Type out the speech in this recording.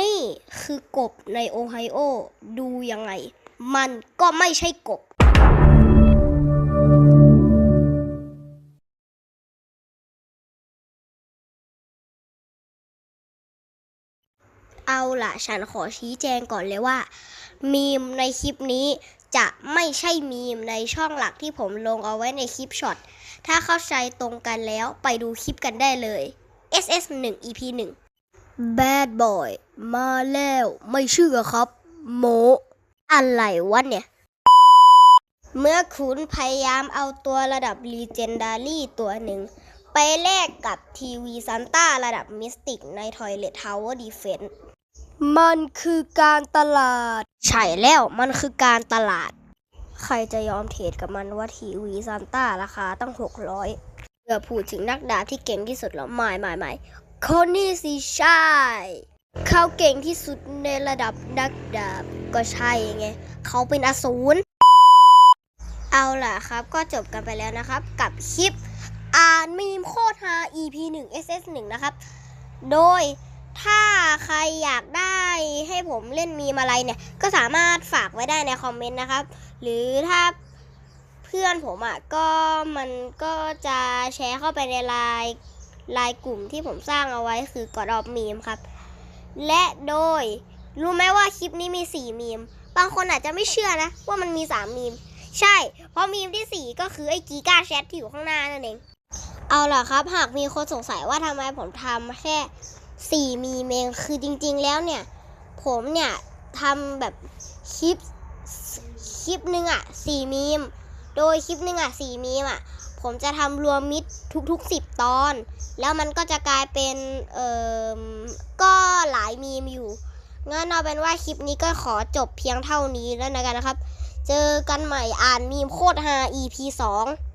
นี่คือกบในโอไฮโอ ดูยังไง มันก็ไม่ใช่กบ เอาล่ะ ฉันขอชี้แจงก่อนเลยว่า มีมในคลิปนี้จะไม่ใช่มีมในช่องหลักที่ผมลงเอาไว้ในคลิปช็อต ถ้าเข้าใจตรงกันแล้วไปดูคลิปกันได้เลย SS 1 EP 1 Bad Boy มาแล้วไม่เชื่อครับ โม อะไรวะเนี่ย เมื่อคุณพยายามเอาตัวระดับ Legendary ตัวหนึ่ง ไปแลกกับทีวีซันต้าระดับมิสติกใน Toilet Tower Defense มันคือการตลาด ใช่แล้วมันคือการตลาด ใครจะยอมเทรดกับมันว่าทีวีซันต้าราคาตั้ง 600เพื่อพูดถึงนักดาบที่เก่งที่สุดแล้วไม่ไม่ไม่ คนนี้สิใช่ เขาเก่งที่สุดในระดับนักดาบ ก็ใช่ไง เขาเป็นอสูร เอาล่ะครับ ก็จบกันไปแล้วนะครับ กับคลิป อ่านมีมโคตรฮา EP 1 SS 1นะครับ โดยถ้าใครอยากได้ให้ผมเล่นมีมอะไรเนี่ย ก็สามารถฝากไว้ได้ในคอมเมนต์นะครับ หรือถ้าเพื่อนผมอะก็มันก็จะแชร์เข้าไปในไลน์ ไลน์กลุ่มที่ผมสร้างเอาไว้คือกอดออฟมีมครับ และโดย รู้ไหมว่าคลิปนี้มี4มีม บางคนอาจจะไม่เชื่อนะ ว่ามันมี3มีม ใช่ เพราะมีมที่ 4 ก็คือไอ้กีกาแชทที่อยู่ข้างหน้านั่นเอง เอาล่ะครับ หากมีคนสงสัยว่าทำไมผมทำแค่ 4 มีมเอง คือจริง ๆ แล้วเนี่ย ผมเนี่ยทำแบบคลิปคลิปหนึ่งอะ4มีม โดยคลิปหนึ่งอะ4มีมอะ ผมจะทำรวมมิดทุกๆ 10 ตอน แล้วมันก็จะกลายเป็น เอ่อ ก็หลายมีมอยู่ งั้นเอาเป็นว่าคลิปนี้ก็ขอจบเพียงเท่านี้แล้วนะกันนะครับ เจอกันใหม่อ่านมีมโคตรฮา EP 2